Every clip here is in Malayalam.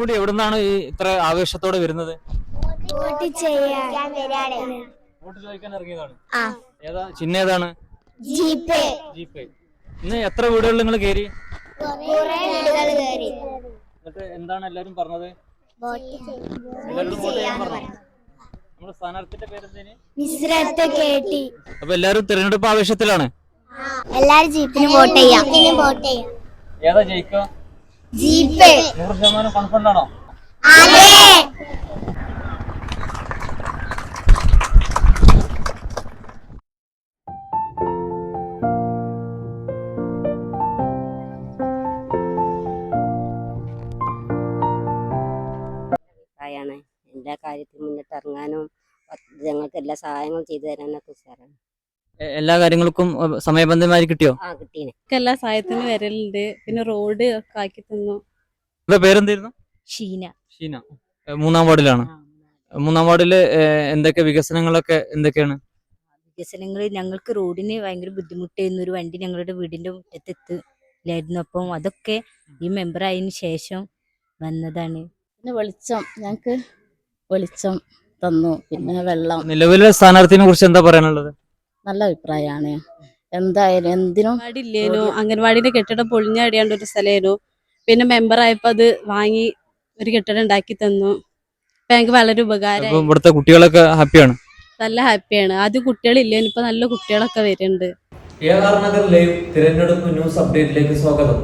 കൂടി എവിടുന്നാണ് ഈ ഇത്ര ആവേശത്തോടെ വരുന്നത്? വോട്ട് ചെയ്യാൻ വോട്ട് ചോദിക്കാൻ ഇറങ്ങിയതാണ്. ഏതാ? ചിഹ്നം ഏതാണ് ഇന്ന് എത്ര വീടുകൾ നിങ്ങൾ കേറി കയറി. എന്നിട്ട് എന്താണ് എല്ലാരും പറഞ്ഞത്? വോട്ട് എല്ലാവരും വോട്ട് ചെയ്യാൻ പറഞ്ഞു? നമ്മുടെ സ്ഥാനാർത്ഥിന്റെ പേരെന്തേന്? അപ്പൊ എല്ലാരും തിരഞ്ഞെടുപ്പ് ആവേശത്തിലാണ്. എല്ലാരും ജീപ്പിന് വോട്ട് ചെയ്യാം. വോട്ട് ചെയ്യാം. ഏതാ ജയിക്കുക? ജീപ്പ് നൂറ് ശതമാനം കോൺഫിഡന്റ് ആണോ? എല്ലാ കാര്യത്തിലും മുന്നിട്ടിറങ്ങാനും പത്ത് ഞങ്ങൾക്ക് എല്ലാ സഹായങ്ങളും ചെയ്തു തരാനൊക്കെ എ- എല്ലാ കാര്യങ്ങൾക്കും സമയബന്ധമായി കിട്ടിയോ? എല്ലാ സഹായത്തിനും വരലുണ്ട്. പിന്നെ റോഡ് ഒക്കെ ആക്കി തന്നു. പേരെന്തായിരുന്നു? ഷീന. ഷീന. മൂന്നാം വാർഡിലാണ്. മൂന്നാം വാർഡിൽ എന്തൊക്കെ വികസനങ്ങളൊക്കെ എന്തൊക്കെയാണ്? വികസനങ്ങൾ ഞങ്ങൾക്ക് റോഡിന് ഭയങ്കര ബുദ്ധിമുട്ടായിരുന്നു. ഒരു വണ്ടി ഞങ്ങളുടെ വീടിന്റെ മുറ്റത്ത് എത്തില്ലായിരുന്നു അപ്പം അതൊക്കെ ഈ മെമ്പർ ആയതിന് ശേഷം വന്നതാണ്. പിന്നെ വെളിച്ചം. ഞങ്ങൾക്ക് വെളിച്ചം തന്നു. പിന്നെ വെള്ളം. നിലവിലെ സ്ഥാനാർത്ഥിനെ കുറിച്ച് എന്താ പറയാനുള്ളത്? നല്ല അഭിപ്രായമാണ് എന്തായാലും എന്തിനും അംഗൻവാടിയില്ലേനു? അംഗൻവാടിന്റെ കെട്ടിടം പൊളിഞ്ഞടിയാണ്ട് ഒരു സ്ഥലമായിരുന്നു പിന്നെ മെമ്പർ ആയപ്പോ അത് വാങ്ങി ഒരു കെട്ടിടം ഉണ്ടാക്കി തന്നു. എനിക്ക് ഞങ്ങൾക്ക് വളരെ ഉപകാരം ഇവിടുത്തെ കുട്ടികളൊക്കെ ഹാപ്പിയാണ്? നല്ല ഹാപ്പിയാണ്. ആദ്യം കുട്ടികളില്ല ഇപ്പൊ നല്ല കുട്ടികളൊക്കെ വരുന്നുണ്ട് എ ആർ നഗർ ലൈവ് തിരഞ്ഞെടുപ്പ് ന്യൂസ് അപ്ഡേറ്റിലേക്ക് സ്വാഗതം.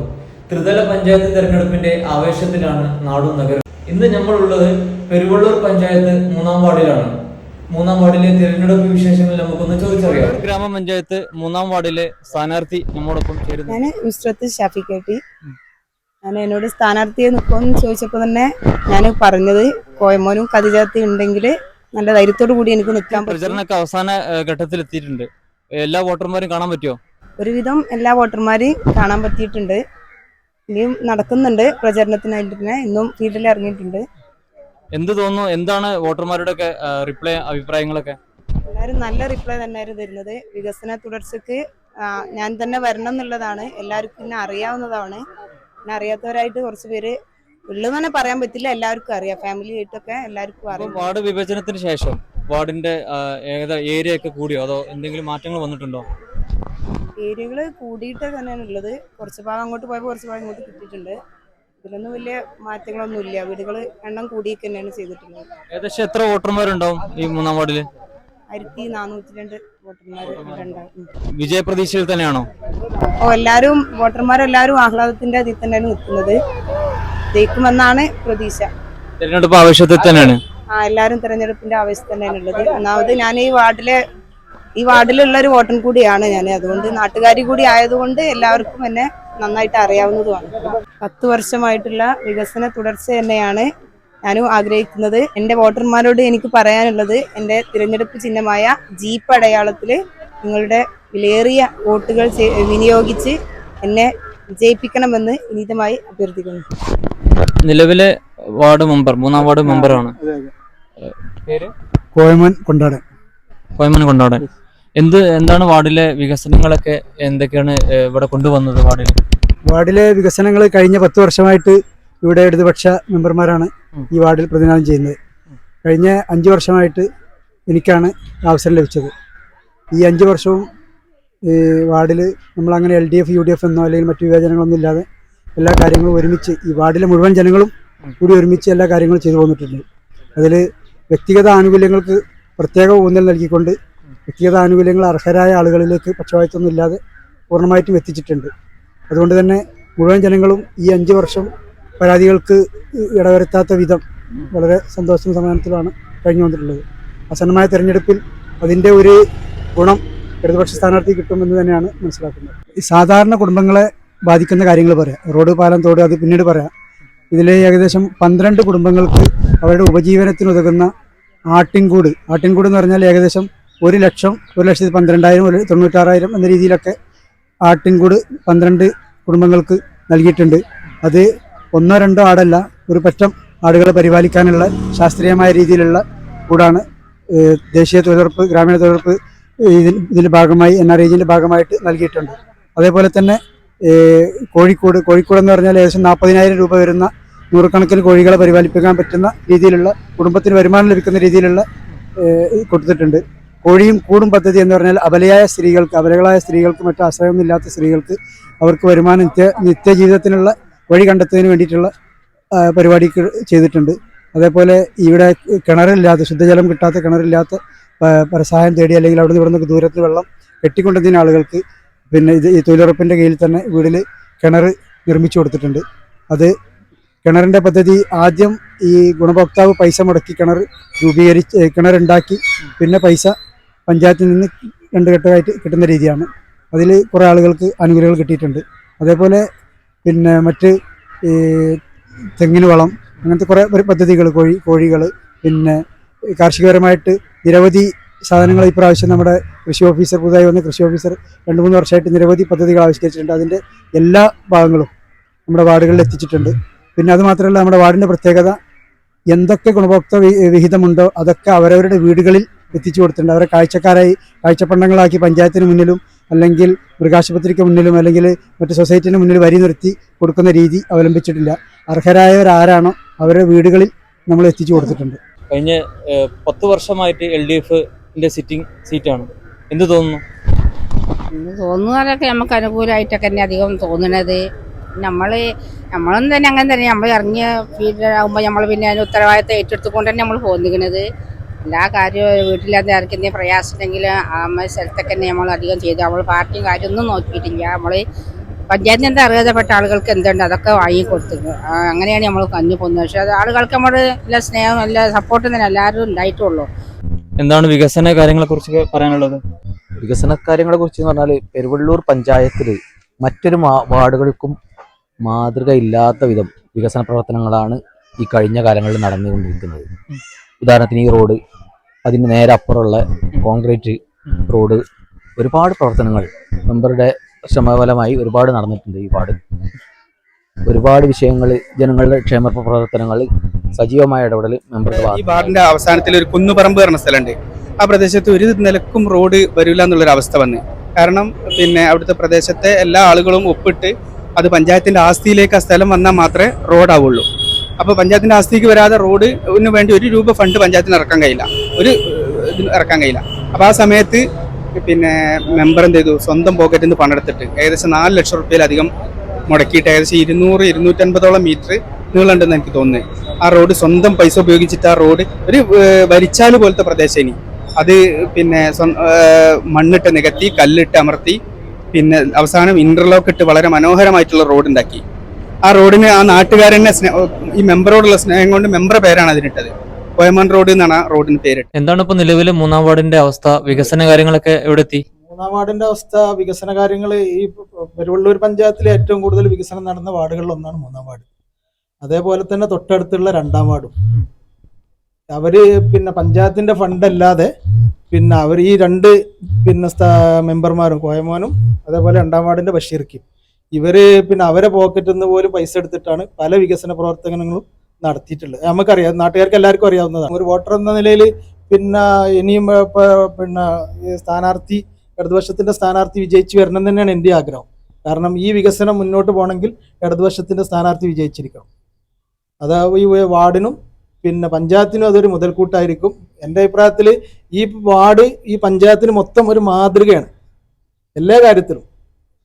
ത്രിതല പഞ്ചായത്ത് തിരഞ്ഞെടുപ്പിന്റെ ആവേശത്തിലാണ് നാടും നഗരം. ഇന്ന് നമ്മളുള്ളത് പെരുവള്ളൂർ പഞ്ചായത്ത് മൂന്നാം വാർഡിലാണ്. മൂന്നാം വാർഡിലെ തിരഞ്ഞെടുപ്പ് വിശേഷങ്ങൾ നമുക്കൊന്ന് ചോദിച്ചറിയാം. ഗ്രാമപഞ്ചായത്ത് മൂന്നാം വാർഡിലെ സ്ഥാനാർത്ഥി നമ്മോടൊപ്പം ചേരുന്നു. ഞാൻ ഷാഫിക്കേട്ടി. ഞാൻ എന്നോട് സ്ഥാനാർത്ഥിയെ നിൽക്കുമെന്ന് ചോദിച്ചപ്പോൾ തന്നെ ഞാൻ പറഞ്ഞത് കോയമോനും കതിജാത്തി ഉണ്ടെങ്കിൽ നല്ല ധൈര്യത്തോടു കൂടി എനിക്ക് നിൽക്കാൻ പറ്റും. പ്രചരണമൊക്കെ അവസാന ഘട്ടത്തിൽ എത്തിയിട്ടുണ്ട് എല്ലാ വോട്ടർമാരും കാണാൻ പറ്റുമോ? ഒരുവിധം എല്ലാ വോട്ടർമാരെയും കാണാൻ പറ്റിയിട്ടുണ്ട്. ഇനിയും നടക്കുന്നുണ്ട് പ്രചരണത്തിനായിട്ട് തന്നെ ഇന്നും ഫീൽഡിൽ ഇറങ്ങിയിട്ടുണ്ട്. എന്ത് തോന്നുന്നു? എന്താണ് വോട്ടർമാരുടെ ഒക്കെ റിപ്ലൈ അഭിപ്രായങ്ങളൊക്കെ? എല്ലാവരും നല്ല റിപ്ലൈ തന്നെയായിരുന്നു തരുന്നത്. വികസന തുടർച്ചക്ക് ഞാൻ തന്നെ വരണം എന്നുള്ളതാണ്. എല്ലാവർക്കും പിന്നെ അറിയാവുന്നതാണ്. പിന്നെ അറിയാത്തവരായിട്ട് കുറച്ച് പേര് ഉള്ളതെന്ന് തന്നെ പറയാൻ പറ്റില്ല. എല്ലാവർക്കും അറിയാം. ഫാമിലി ആയിട്ടൊക്കെ എല്ലാവർക്കും അറിയാം. വാർഡ് വിഭജനത്തിന് ശേഷം വാർഡിന്റെ ഏതാ ഏരിയ ഒക്കെ കൂടിയോ? അതോ എന്തെങ്കിലും മാറ്റങ്ങൾ വന്നിട്ടുണ്ടോ? ഏരിയകൾ കൂടിയിട്ട് തന്നെയാണ് ഉള്ളത്. കുറച്ച് ഭാഗം അങ്ങോട്ട് പോയപ്പോൾ കുറച്ച് ഭാഗം ഇങ്ങോട്ട് കിട്ടിയിട്ടുണ്ട്. ഇതിലൊന്നും വലിയ മാറ്റങ്ങളൊന്നും ഇല്ല വീടുകൾ എണ്ണം കൂടിയൊക്കെ തന്നെയാണ് ചെയ്തിട്ടുള്ളത്. ഏകദേശം എത്ര വോട്ടർമാരുണ്ടാവും ഈ മൂന്നാം വാർഡിൽ? ആയിരത്തി നാനൂറ്റി രണ്ട് വോട്ടർമാർ വിജയപ്രതീക്ഷയിൽ തന്നെയാണോ? ഓ എല്ലാവരും വോട്ടർമാരെല്ലാവരും ആഹ്ലാദത്തിന്റെ അതിൽ തന്നെയാണ് നിൽക്കുന്നത്. ജയിക്കുമെന്നാണ് പ്രതീക്ഷ. തെരഞ്ഞെടുപ്പ് ആവശ്യത്തിൽ തന്നെയാണ്. ആ എല്ലാവരും തെരഞ്ഞെടുപ്പിന്റെ ആവശ്യത്തിൽ തന്നെയാണ് ഉള്ളത്. ഒന്നാമത് ഞാൻ ഈ വാർഡിലെ ഈ വാർഡിലുള്ള ഒരു വോട്ടർ കൂടിയാണ് ഞാൻ അതുകൊണ്ട് നാട്ടുകാരി കൂടി ആയതുകൊണ്ട് എല്ലാവർക്കും എന്നെ നന്നായിട്ട് അറിയാവുന്നതുമാണ്. പത്ത് വർഷമായിട്ടുള്ള വികസന തുടർച്ച തന്നെയാണ് ഞാനും ആഗ്രഹിക്കുന്നത്. എന്റെ വോട്ടർമാരോട് എനിക്ക് പറയാനുള്ളത് എന്റെ തിരഞ്ഞെടുപ്പ് ചിഹ്നമായ ജീപ്പ് അടയാളത്തിൽ നിങ്ങളുടെ വിലയേറിയ വോട്ടുകൾ വിനിയോഗിച്ച് എന്നെ വിജയിപ്പിക്കണമെന്ന് വിനീതമായി അഭ്യർത്ഥിക്കുന്നു. നിലവിലെ വാർഡ് മെമ്പർ മൂന്നാം വാർഡ് മെമ്പറാണ്. പേര്? കോയമൻ കൊണ്ടാടൻ. കോയമൻ കൊണ്ടാടൻ. എന്ത് എന്താണ് വാർഡിലെ വികസനങ്ങളൊക്കെ എന്തൊക്കെയാണ് ഇവിടെ കൊണ്ടുവന്നത് വാർഡിൽ വാർഡിലെ വികസനങ്ങൾ കഴിഞ്ഞ പത്ത് വർഷമായിട്ട് ഇവിടെ ഇടതുപക്ഷ മെമ്പർമാരാണ് ഈ വാർഡിൽ പ്രതിനിധാനം ചെയ്യുന്നത്. കഴിഞ്ഞ അഞ്ച് വർഷമായിട്ട് എനിക്കാണ് അവസരം ലഭിച്ചത്. ഈ അഞ്ച് വർഷവും വാർഡിൽ നമ്മളങ്ങനെ L D F U D F എന്നോ അല്ലെങ്കിൽ മറ്റു വിവേചനങ്ങളൊന്നും ഇല്ലാതെ എല്ലാ കാര്യങ്ങളും ഒരുമിച്ച് ഈ വാർഡിലെ മുഴുവൻ ജനങ്ങളും കൂടി ഒരുമിച്ച് എല്ലാ കാര്യങ്ങളും ചെയ്തു പോന്നിട്ടുണ്ട്. അതിൽ വ്യക്തിഗത ആനുകൂല്യങ്ങൾക്ക് പ്രത്യേക ഊന്നൽ നൽകിക്കൊണ്ട് വ്യക്തിഗത ആനുകൂല്യങ്ങൾ അർഹരായ ആളുകളിലേക്ക് പക്ഷപാതിത്വമൊന്നും ഇല്ലാതെ പൂർണമായിട്ടും എത്തിച്ചിട്ടുണ്ട്. അതുകൊണ്ട് തന്നെ മുഴുവൻ ജനങ്ങളും ഈ അഞ്ച് വർഷം പരാതികൾക്ക് ഇടവരുത്താത്ത വിധം വളരെ സന്തോഷവും സമാധാനത്തിലാണ് കഴിഞ്ഞു വന്നിട്ടുള്ളത്. ആസന്നമായ തെരഞ്ഞെടുപ്പിൽ അതിന്റെ ഒരു ഗുണം ഇടതുപക്ഷ സ്ഥാനാർത്ഥി കിട്ടുമെന്ന് തന്നെയാണ് മനസ്സിലാക്കുന്നത്. സാധാരണ കുടുംബങ്ങളെ ബാധിക്കുന്ന കാര്യങ്ങൾ പറയാം. റോഡ് പാലം തോട് അത് പിന്നീട് പറയാം. ഇതിൽ ഏകദേശം പന്ത്രണ്ട് കുടുംബങ്ങൾക്ക് അവരുടെ ഉപജീവനത്തിനുതകുന്ന ആട്ടിൻകൂട്. ആട്ടിൻകൂട് എന്ന് പറഞ്ഞാൽ ഏകദേശം ഒരു ലക്ഷം ഒരു ലക്ഷത്തി പന്ത്രണ്ടായിരം ഒരു തൊണ്ണൂറ്റാറായിരം എന്ന രീതിയിലൊക്കെ ആട്ടിൻകൂട് പന്ത്രണ്ട് കുടുംബങ്ങൾക്ക് നൽകിയിട്ടുണ്ട്. അത് ഒന്നോ രണ്ടോ ആടല്ല ഒരു പറ്റം ആടുകളെ പരിപാലിക്കാനുള്ള ശാസ്ത്രീയമായ രീതിയിലുള്ള കൂടാണ് ദേശീയ തൊഴിലുറപ്പ് ഗ്രാമീണ തൊഴിലുറപ്പ് ഇതിന് ഇതിന്റെ ഭാഗമായി എൻ ആർ ഐജിന്റെ ഭാഗമായിട്ട് നൽകിയിട്ടുണ്ട്. അതേപോലെ തന്നെ കോഴിക്കോട് കോഴിക്കോട് എന്ന് പറഞ്ഞാൽ ഏകദേശം നാൽപ്പതിനായിരം രൂപ വരുന്ന നൂറുകണക്കിന് കോഴികളെ പരിപാലിപ്പിക്കാൻ പറ്റുന്ന രീതിയിലുള്ള കുടുംബത്തിന് വരുമാനം ലഭിക്കുന്ന രീതിയിലുള്ള കൊടുത്തിട്ടുണ്ട്. കോഴിയും കൂടും പദ്ധതി എന്ന് പറഞ്ഞാൽ അബലയായ സ്ത്രീകൾക്ക് അബലകളായ സ്ത്രീകൾക്ക് മറ്റു ആശ്രയമൊന്നുമില്ലാത്ത സ്ത്രീകൾക്ക് അവർക്ക് വരുമാനം നിത്യ നിത്യജീവിതത്തിനുള്ള വഴി കണ്ടെത്തുന്നതിന് വേണ്ടിയിട്ടുള്ള പരിപാടി ചെയ്തിട്ടുണ്ട്. അതേപോലെ ഇവിടെ കിണറില്ലാത്ത ശുദ്ധജലം കിട്ടാത്ത കിണറില്ലാത്ത പരസഹായം തേടി അല്ലെങ്കിൽ അവിടെ നിന്ന് ഇവിടെ നിന്ന് ദൂരത്ത് വെള്ളം കെട്ടിക്കൊണ്ടുവന്ന ആളുകൾക്ക് പിന്നെ ഇത് ഈ തൊഴിലുറപ്പിന്റെ കീഴിൽ തന്നെ വീടിൽ കിണർ നിർമ്മിച്ചു കൊടുത്തിട്ടുണ്ട്. അത് കിണറിന്റെ പദ്ധതി ആദ്യം ഈ ഗുണഭോക്താവ് പൈസ മുടക്കി കിണർ രൂപീകരിച്ച് കിണറുണ്ടാക്കി പിന്നെ പൈസ പഞ്ചായത്തിൽ നിന്ന് രണ്ട് ഘട്ടമായിട്ട് കിട്ടുന്ന രീതിയാണ്. അതിൽ കുറേ ആളുകൾക്ക് ആനുകൂല്യങ്ങൾ കിട്ടിയിട്ടുണ്ട്. അതേപോലെ പിന്നെ മറ്റ് ഈ തെങ്ങിന് വളം അങ്ങനത്തെ കുറേ പദ്ധതികൾ കോഴി കോഴികൾ പിന്നെ കാർഷികപരമായിട്ട് നിരവധി സാധനങ്ങൾ ഇപ്രാവശ്യം നമ്മുടെ കൃഷി ഓഫീസർ പുതുതായി വന്ന കൃഷി ഓഫീസർ രണ്ട് മൂന്ന് വർഷമായിട്ട് നിരവധി പദ്ധതികൾ ആവിഷ്കരിച്ചിട്ടുണ്ട്. അതിന്റെ എല്ലാ ഭാഗങ്ങളും നമ്മുടെ വാർഡുകളിൽ എത്തിച്ചിട്ടുണ്ട്. പിന്നെ അത് മാത്രമല്ല നമ്മുടെ വാർഡിന്റെ പ്രത്യേകത എന്തൊക്കെ ഗുണഭോക്തൃ വിഹിതമുണ്ടോ അതൊക്കെ അവരവരുടെ വീടുകളിൽ എത്തിച്ചു കൊടുത്തിട്ടുണ്ട്. അവരെ കാഴ്ചക്കാരായി കാഴ്ചപ്പണ്ടങ്ങളാക്കി പഞ്ചായത്തിന് മുന്നിലും അല്ലെങ്കിൽ മൃഗാശുപത്രിക്ക് മുന്നിലും അല്ലെങ്കിൽ മറ്റ് സൊസൈറ്റിന് മുന്നിൽ വരി നിർത്തി കൊടുക്കുന്ന രീതി അവലംബിച്ചിട്ടില്ല. അർഹരായവരാരാണോ അവരുടെ വീടുകളിൽ നമ്മൾ എത്തിച്ചു കൊടുത്തിട്ടുണ്ട്. കഴിഞ്ഞ പത്ത് വർഷമായിട്ട് എൽ ഡി എഫിന്റെ സിറ്റിംഗ് സീറ്റാണ്. എന്ത് തോന്നുന്നു? തോന്നുന്നതൊക്കെ നമുക്ക് അനുകൂലമായിട്ടൊക്കെ തന്നെ അധികം തോന്നണത്. നമ്മൾ നമ്മളൊന്നും തന്നെ അങ്ങനെ തന്നെ. നമ്മൾ ഇറങ്ങിയ ഫീൽഡിലാകുമ്പോൾ നമ്മൾ പിന്നെ അതിന് ഉത്തരവാദിത്തം ഏറ്റെടുത്തുകൊണ്ട് തന്നെ നമ്മൾ പോന്നിക്കണത് എല്ലാ കാര്യവും വീട്ടിലത് ഇറക്കുന്ന പ്രയാസം ഉണ്ടെങ്കിൽ ആ സ്ഥലത്തൊക്കെ തന്നെ നമ്മൾ അധികം ചെയ്തു. നമ്മൾ പാർട്ടിയും കാര്യമൊന്നും നോക്കിയിട്ടില്ല. നമ്മൾ പഞ്ചായത്തിന് എന്താ അർഹതപ്പെട്ട ആളുകൾക്ക് എന്തുണ്ട് അതൊക്കെ വാങ്ങി കൊടുത്തു അങ്ങനെയാണ് നമ്മൾ കഞ്ഞു പോകുന്നത് പക്ഷേ അത് ആളുകൾക്ക് നമ്മൾ എല്ലാ സ്നേഹം നല്ല സപ്പോർട്ടും തന്നെ എല്ലാവരും ഉണ്ടായിട്ടുള്ളൂ. എന്താണ് വികസന കാര്യങ്ങളെ കുറിച്ച് പറയാനുള്ളത്? വികസന കാര്യങ്ങളെ കുറിച്ച് പറഞ്ഞാൽ പെരുവള്ളൂർ പഞ്ചായത്തിൽ മറ്റൊരു വാർഡുകൾക്കും മാതൃക ഇല്ലാത്ത വിധം വികസന പ്രവർത്തനങ്ങളാണ് ഈ കഴിഞ്ഞ കാലങ്ങളിൽ നടന്നുകൊണ്ടിരിക്കുന്നത്. ഉദാഹരണത്തിന് ഈ റോഡ് അതിന് നേരെ അപ്പുറമുള്ള കോൺക്രീറ്റ് റോഡ് ഒരുപാട് പ്രവർത്തനങ്ങൾ മെമ്പറുടെ ശ്രമഫലമായി ഒരുപാട് നടന്നിട്ടുണ്ട് ഈ പാട് ഒരുപാട് വിഷയങ്ങൾ ജനങ്ങളുടെ ക്ഷേമ പ്രവർത്തനങ്ങൾ സജീവമായ ഇടപെടൽ മെമ്പറുടെ ഈ പാടിന്റെ അവസാനത്തിൽ ഒരു കുന്നുപറമ്പ് പറഞ്ഞ സ്ഥലമുണ്ട്. ആ പ്രദേശത്ത് ഒരു നിലക്കും റോഡ് വരില്ല എന്നുള്ളൊരു അവസ്ഥ വന്ന്. കാരണം പിന്നെ അവിടുത്തെ പ്രദേശത്തെ എല്ലാ ആളുകളും ഒപ്പിട്ട് അത് പഞ്ചായത്തിന്റെ ആസ്തിയിലേക്ക് ആ സ്ഥലം വന്നാൽ മാത്രമേ റോഡാവുള്ളൂ. അപ്പോൾ പഞ്ചായത്തിന്റെ ആസ്തിക്ക് വരാതെ റോഡിന് വേണ്ടി ഒരു രൂപ ഫണ്ട് പഞ്ചായത്തിന് ഇറക്കാൻ കഴിയില്ല. ഒരു ഇറക്കാൻ കഴിയില്ല. അപ്പോൾ ആ സമയത്ത് പിന്നെ മെമ്പർ എന്ത് ചെയ്തു? സ്വന്തം പോക്കറ്റിൽ നിന്ന് പണെടുത്തിട്ട് ഏകദേശം നാല് ലക്ഷം റുപ്യയിലധികം മുടക്കിയിട്ട് ഏകദേശം ഇരുന്നൂറ് ഇരുന്നൂറ്റൻപതോളം മീറ്റർ നീളമുണ്ടെന്ന് എനിക്ക് തോന്നുന്നത് ആ റോഡ് സ്വന്തം പൈസ ഉപയോഗിച്ചിട്ട് ആ റോഡ് ഒരു വരിച്ചാൽ പോലത്തെ പ്രദേശം ഇനി. അത് പിന്നെ മണ്ണിട്ട് നികത്തി കല്ലിട്ട് അമർത്തി പിന്നെ അവസാനം ഇന്റർലോക്ക് ഇട്ട് വളരെ മനോഹരമായിട്ടുള്ള റോഡ് ഉണ്ടാക്കി. ആ റോഡിന് ആ നാട്ടുകാരനെ ഈ മെമ്പറോടുള്ള സ്നേഹം കൊണ്ട് മെമ്പറെ പേരാണ് അതിനിട്ടത്. കോയമൺ റോഡ് എന്നാണ് ആ റോഡിന് പേര് എന്താണ് ഇപ്പൊ നിലവിലെ മൂന്നാം വാർഡിന്റെ അവസ്ഥ? വികസന കാര്യങ്ങളൊക്കെ എവിടെ എത്തി മൂന്നാം വാർഡിന്റെ അവസ്ഥ വികസന കാര്യങ്ങൾ ഈ പെരുവള്ളൂർ പഞ്ചായത്തിലെ ഏറ്റവും കൂടുതൽ വികസനം നടന്ന വാർഡുകളിൽ ഒന്നാണ് മൂന്നാം വാർഡ്. അതേപോലെ തന്നെ തൊട്ടടുത്തുള്ള രണ്ടാം വാർഡും. അവർ പിന്നെ പഞ്ചായത്തിന്റെ ഫണ്ട് അല്ലാതെ പിന്നെ അവർ ഈ രണ്ട് പിന്നെ മെമ്പർമാരും കോയമോനും അതേപോലെ രണ്ടാം വാർഡിന്റെ ബഷീർക്കും. ഇവർ പിന്നെ അവരെ പോക്കറ്റിൽ നിന്ന് പോലും പൈസ എടുത്തിട്ടാണ് പല വികസന പ്രവർത്തനങ്ങളും നടത്തിയിട്ടുള്ളത്. നമുക്കറിയാം നാട്ടുകാർക്ക് എല്ലാവർക്കും അറിയാവുന്നതാണ്. ഒരു വോട്ടർ എന്ന നിലയിൽ പിന്നെ ഇനിയും പിന്നെ സ്ഥാനാർത്ഥി ഇടതുപക്ഷത്തിന്റെ സ്ഥാനാർത്ഥി വിജയിച്ചു വരണം തന്നെയാണ് എന്റെ ആഗ്രഹം. കാരണം ഈ വികസനം മുന്നോട്ട് പോകണമെങ്കിൽ ഇടതുപക്ഷത്തിന്റെ സ്ഥാനാർത്ഥി വിജയിച്ചിരിക്കണം. അതാ ഈ വാർഡിനും പിന്നെ പഞ്ചായത്തിനും അതൊരു മുതൽക്കൂട്ടായിരിക്കും. എന്റെ അഭിപ്രായത്തിൽ ഈ വാർഡ് ഈ പഞ്ചായത്തിന് മൊത്തം ഒരു മാതൃകയാണ്. എല്ലാ കാര്യത്തിലും.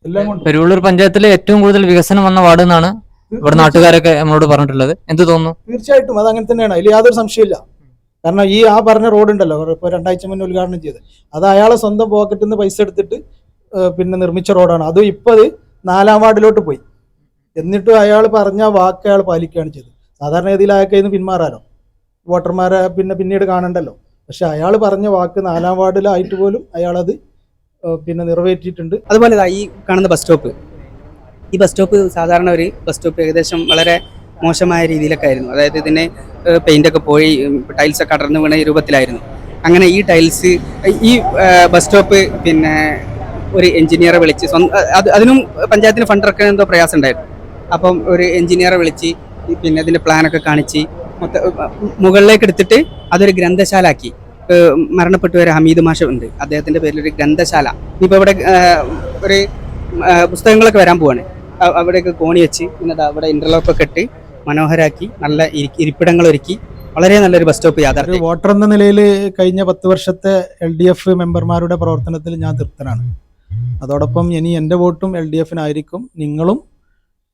എല്ലാം കൊണ്ട്. പെരുവള്ളൂർ പഞ്ചായത്തിലെ ഏറ്റവും കൂടുതൽ വികസനം വന്ന വാർഡ് എന്നാണ് ഇവിടെ നാട്ടുകാരൊക്കെ നമ്മളോട് പറഞ്ഞിട്ടുള്ളത്. എന്ത് തോന്നുന്നു? തീർച്ചയായിട്ടും അത് അങ്ങനെ തന്നെയാണ്. അതിൽ യാതൊരു സംശയമില്ല കാരണം ഈ ആ പറഞ്ഞ റോഡ് ഉണ്ടല്ലോ ഇപ്പോൾ രണ്ടാഴ്ച മുന്നേ ഉദ്ഘാടനം ചെയ്ത് അത് അയാളെ സ്വന്തം പോക്കറ്റിൽ നിന്ന് പൈസ എടുത്തിട്ട് പിന്നെ നിർമ്മിച്ച റോഡാണ്. അത് ഇപ്പോൾ അത് നാലാം വാർഡിലോട്ട് പോയി. എന്നിട്ടും അയാൾ പറഞ്ഞ വാക്ക് അയാൾ പാലിക്കുകയാണ് ചെയ്തത്. സാധാരണ ഗതിയിൽ അയാൾക്ക് ഇന്ന് പിന്മാറാലോ വോട്ടർമാരെ പിന്നെ പിന്നീട് കാണണ്ടല്ലോ. പക്ഷെ അയാൾ പറഞ്ഞ വാക്ക് നാലാം വാർഡിലായിട്ട് പോലും അയാളത് പിന്നെ നിറവേറ്റിയിട്ടുണ്ട്. അതുപോലെ ഈ കാണുന്ന ബസ് സ്റ്റോപ്പ് ഈ ബസ് സ്റ്റോപ്പ് സാധാരണ ഒരു ബസ് സ്റ്റോപ്പ് ഏകദേശം വളരെ മോശമായ രീതിയിലൊക്കെ ആയിരുന്നു. അതായത് ഇതിനെ ഒക്കെ പോയി ടൈൽസ് ഒക്കെ അടർന്നു വീണ രൂപത്തിലായിരുന്നു. അങ്ങനെ ഈ ടൈൽസ് ഈ ബസ് സ്റ്റോപ്പ് പിന്നെ ഒരു എഞ്ചിനീയറെ വിളിച്ച് അതിനും പഞ്ചായത്തിന് ഫണ്ട് ഇറക്കാൻ എന്തോ പ്രയാസം ഉണ്ടായിരുന്നു. അപ്പം ഒരു എഞ്ചിനീയറെ വിളിച്ച് പിന്നെ ഇതിന്റെ പ്ലാനൊക്കെ കാണിച്ച് മൊത്തം മുകളിലേക്ക് എടുത്തിട്ട് അതൊരു ഗ്രന്ഥശാല ആക്കി മരണപ്പെട്ട വരെ ഹമീദ് മാഷ ഉണ്ട്. അദ്ദേഹത്തിന്റെ പേരിൽ ഒരു ഗ്രന്ഥശാല. ഇപ്പൊ ഇവിടെ ഒരു പുസ്തകങ്ങളൊക്കെ വരാൻ പോവാണ്. അവിടെയൊക്കെ കോണി വെച്ച് പിന്നെ അവിടെ ഇന്റർലോക്ക് ഒക്കെ ഇട്ട് മനോഹരാക്കി നല്ല ഇരിപ്പിടങ്ങൾ ഒരുക്കി. വളരെ നല്ലൊരു ബസ് സ്റ്റോപ്പ് യാഥാർത്ഥ്യം. വോട്ടർ എന്ന നിലയിൽ കഴിഞ്ഞ പത്ത് വർഷത്തെ എൽ ഡി എഫ് മെമ്പർമാരുടെ പ്രവർത്തനത്തിൽ ഞാൻ തൃപ്തനാണ്. അതോടൊപ്പം ഇനി എന്റെ വോട്ടും എൽ ഡി എഫിനായിരിക്കും നിങ്ങളും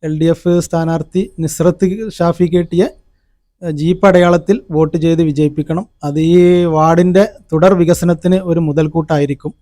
എൽ ഡി എഫ് സ്ഥാനാർത്ഥി നിസ്രത്ത് ഷാഫി കേട്ടിയെ ജീപ്പ് അടയാളത്തിൽ വോട്ട് ചെയ്ത് വിജയിപ്പിക്കണം. അത് ഈ വാർഡിന്റെ തുടർ വികസനത്തിന് ഒരു മുതൽക്കൂട്ടായിരിക്കും.